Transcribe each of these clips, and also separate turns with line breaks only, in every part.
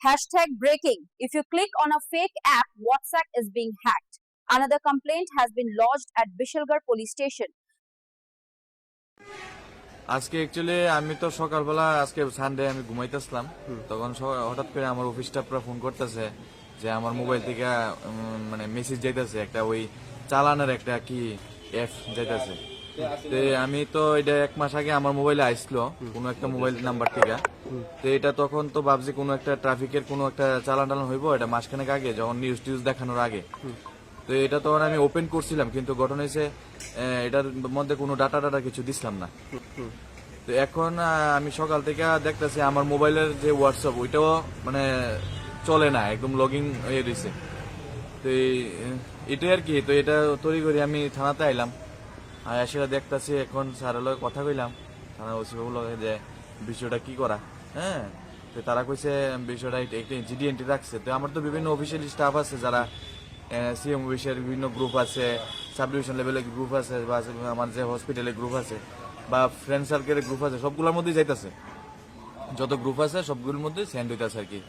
Hashtag breaking. If you click on a fake app, WhatsApp is being hacked. Another complaint has been lodged at Bishalgarh police station.
আজকে actually আমি তো সকালবেলা আজকে Sunday আমি ঘুমাইতেছিলাম তখন হঠাৎ করে আমার অফিস স্টাফরা ফোন করতেছে যে আমার মোবাইল থেকে মানে মেসেজ যাইতেছে একটা ওই চালানের একটা কি অ্যাপ যাইতেছে আমি তো এটা এক মাস আগে আমার মোবাইলে আইসলো কোনো একটা মোবাইল নাম্বার থেকে। তো এটা তখন তো ভাবছি কোনো একটা ট্রাফিকের কোনো একটা চালান টালান হইব এটা মাসখানেক আগে যখন নিউজ টিউজ দেখানোর আগে। তো এটা তখন আমি ওপেন করছিলাম কিন্তু ঘটনা হয়েছে এটার মধ্যে কোনো ডাটা ডাটা কিছু দিছিলাম না। তো এখন আমি সকাল থেকে দেখতেছি আমার মোবাইলের যে হোয়াটসঅ্যাপ ওইটাও মানে চলে না একদম লগ ইন হয়ে রয়েছে তো এটাই আর কি তো এটা তৈরি করি আমি থানাতে আইলাম। আর এসে দেখতেছি, এখন স্যারের লগে কথা কইলাম। থানা ওসি বাবুর লগে যে বিষয়টা কি করা? হ্যাঁ? তো তারা কইছে, বিষয়টা একটা জিডিএনটি রাখছে। তো আমার তো বিভিন্ন অফিসিয়াল স্টাফ আছে যারা সিএম অফিসের বিভিন্ন গ্রুপ আছে সাব ডিভিশন লেভেলের গ্রুপ আছে, বা আমার যে হসপিটালের গ্রুপ আছে, বা ফ্রেন্ড সার্কেলের গ্রুপ আছে, সবগুলোর মধ্যেই যাইতেছে। যত গ্রুপ আছে, সবগুলোর মধ্যে সেন্ড হইতেছে আর কি।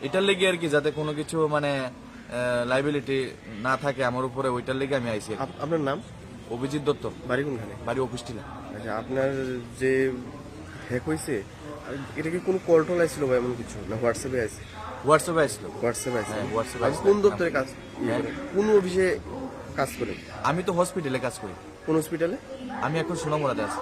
এটার লেগে আর কি, যাতে কোনো কিছু মানে লাইবিলিটি না থাকে আমার উপরে, ওইটার লেগে আমি।
আপ- আপনার নাম?
অভিজিৎ দত্ত।
বাড়ি কোনখানে?
বাড়ি অফিস টিলা
আচ্ছা আপনার যে হ্যাক হয়েছে এটা কি কোনো কল টল আসছিল বা এমন কিছু? না হোয়াটসঅ্যাপে আছে
হোয়াটসঅ্যাপে আসছিল
হোয়াটসঅ্যাপে আছে
হোয়াটসঅ্যাপে
কোন দপ্তরে কাজ ইয়ে
হ্যাঁ।
কোন অফিসে কাজ করে?
আমি তো হসপিটালে কাজ করি।
কোন হসপিটালে
আমি এখন সোনামুড়াতে আছি।